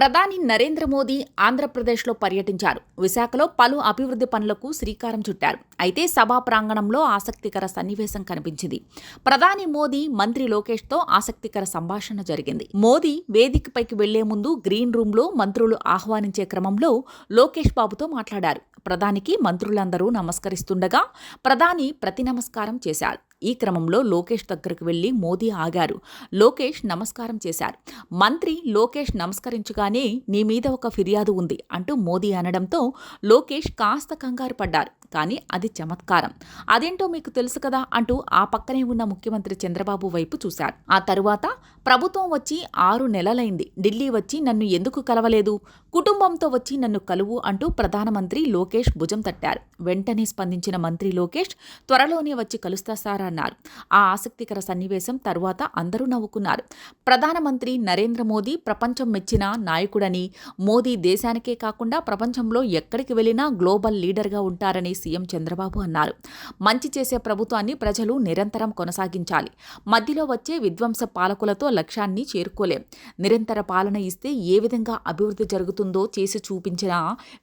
ప్రధాని నరేంద్ర మోదీ ఆంధ్రప్రదేశ్లో పర్యటించారు. విశాఖలో పలు అభివృద్ధి పనులకు శ్రీకారం చుట్టారు. అయితే సభా ప్రాంగణంలో ఆసక్తికర సన్నివేశం కనిపించింది. ప్రధాని మోదీ మంత్రి లోకేష్తో ఆసక్తికర సంభాషణ జరిగింది. మోదీ వేదికపైకి వెళ్ళే ముందు గ్రీన్ రూమ్లో మంత్రులు ఆహ్వానించే క్రమంలో లోకేష్ బాబుతో మాట్లాడారు. ప్రధానికి మంత్రులందరూ నమస్కరిస్తుండగా ప్రధాని ప్రతి నమస్కారం చేశారు. ఈ క్రమంలో లోకేష్ దగ్గరకు వెళ్ళి మోదీ ఆగారు. లోకేష్ నమస్కారం చేశారు. మంత్రి లోకేష్ నమస్కరించగానే నీ మీద ఒక ఫిర్యాదు ఉంది అంటూ మోదీ అనడంతో లోకేష్ కాస్త కంగారు పడ్డారు. కానీ అది చమత్కారం. అదేంటో మీకు తెలుసు కదా అంటూ ఆ పక్కనే ఉన్న ముఖ్యమంత్రి చంద్రబాబు వైపు చూశారు. ఆ తరువాత ప్రభుత్వం వచ్చి ఆరు నెలలైంది. ఢిల్లీ వచ్చి నన్ను ఎందుకు కలవలేదు? కుటుంబంతో వచ్చి నన్ను కలువు అంటూ ప్రధానమంత్రి లోకేష్ భుజం తట్టారు. వెంటనే స్పందించిన మంత్రి లోకేష్ త్వరలోనే వచ్చి కలుస్తా సార్ చేశారన్నారు ఆ ఆసక్తికర సన్నివేశం తరువాత అందరూ నవ్వుకున్నారు. ప్రధానమంత్రి నరేంద్ర మోదీ ప్రపంచం మెచ్చిన నాయకుడని మోదీ దేశానికే కాకుండా ప్రపంచంలో ఎక్కడికి వెళ్ళినా గ్లోబల్ లీడర్గా ఉంటారని సీఎం చంద్రబాబు అన్నారు. మంచి చేసే ప్రభుత్వాన్ని ప్రజలు నిరంతరం కొనసాగించాలి. మధ్యలో వచ్చే విధ్వంస పాలకులతో లక్ష్యాన్ని చేరుకోలేం. నిరంతర పాలన ఇస్తే ఏ విధంగా అభివృద్ధి జరుగుతుందో చేసి చూపించిన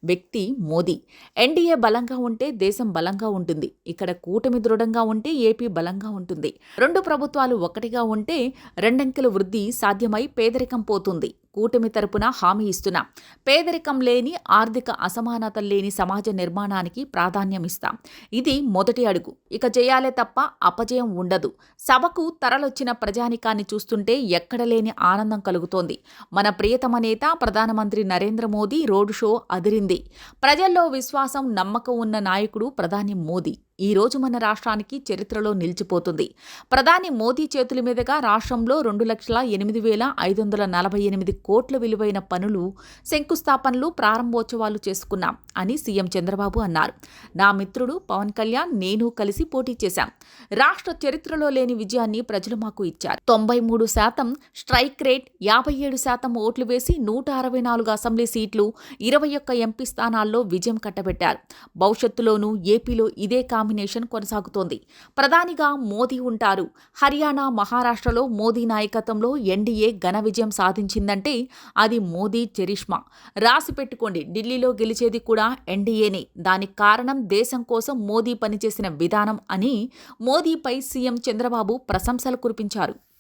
వ్యక్తి మోదీ. ఎన్డీఏ బలంగా ఉంటే దేశం బలంగా ఉంటుంది. ఇక్కడ కూటమి దృఢంగా ఉంటే ఏపీ బలంగా ఉంటుంది. రెండు ప్రభుత్వాలు ఒకటిగా ఉంటే రెండంకెల వృద్ధి సాధ్యమై పేదరికం పోతుంది. కూటమి తరపున హామీ ఇస్తున్నా. పేదరికం లేని ఆర్థిక అసమానత లేని సమాజ నిర్మాణానికి ప్రాధాన్యం ఇస్తాం. ఇది మొదటి అడుగు. ఇక చేయాలే తప్ప అపజయం ఉండదు. సభకు తరలొచ్చిన ప్రజానికాన్ని చూస్తుంటే ఎక్కడ లేని ఆనందం కలుగుతోంది. మన ప్రియతమ నేత ప్రధానమంత్రి నరేంద్ర మోదీ రోడ్ షో అదిరింది. ప్రజల్లో విశ్వాసం నమ్మకం ఉన్న నాయకుడు ప్రధాని మోదీ. ఈ రోజు మన రాష్ట్రానికి చరిత్రలో నిలిచిపోతుంది. ప్రధాని మోదీ చేతుల మీదుగా రాష్ట్రంలో రెండు లక్షల ఎనిమిది వేల ఐదు వందల నలభై ఎనిమిది కోట్ల విలువైన పనులు శంకుస్థాపనలు ప్రారంభోత్సవాలు చేసుకున్నాం అని సీఎం చంద్రబాబు అన్నారు. నా మిత్రుడు పవన్ కళ్యాణ్ నేను కలిసి పోటీ చేశాం. రాష్ట్ర చరిత్రలో లేని విజయాన్ని ప్రజలు మాకు ఇచ్చారు. తొంభై మూడు శాతం స్ట్రైక్ రేట్ యాభై ఏడు శాతం ఓట్లు వేసి నూట అరవై నాలుగు అసెంబ్లీ సీట్లు ఇరవై ఒక్క ఎంపీ స్థానాల్లో విజయం కట్టబెట్టారు. భవిష్యత్తులోనూ ఏపీలో ఇదే కాంబినేషన్ కొనసాగుతోంది. ప్రధానిగా మోదీ ఉంటారు. హర్యానా మహారాష్ట్రలో మోదీ నాయకత్వంలో ఎన్డీఏ ఘన విజయం సాధించిందంటే అది మోదీ చరిష్మా. రాసి పెట్టుకోండి ఢిల్లీలో గెలిచేది కూడా ఎన్డీఏనే. దానికి కారణం దేశం కోసం మోదీ పనిచేసిన విధానం అని మోదీపై సీఎం చంద్రబాబు ప్రశంసలు కురిపించారు.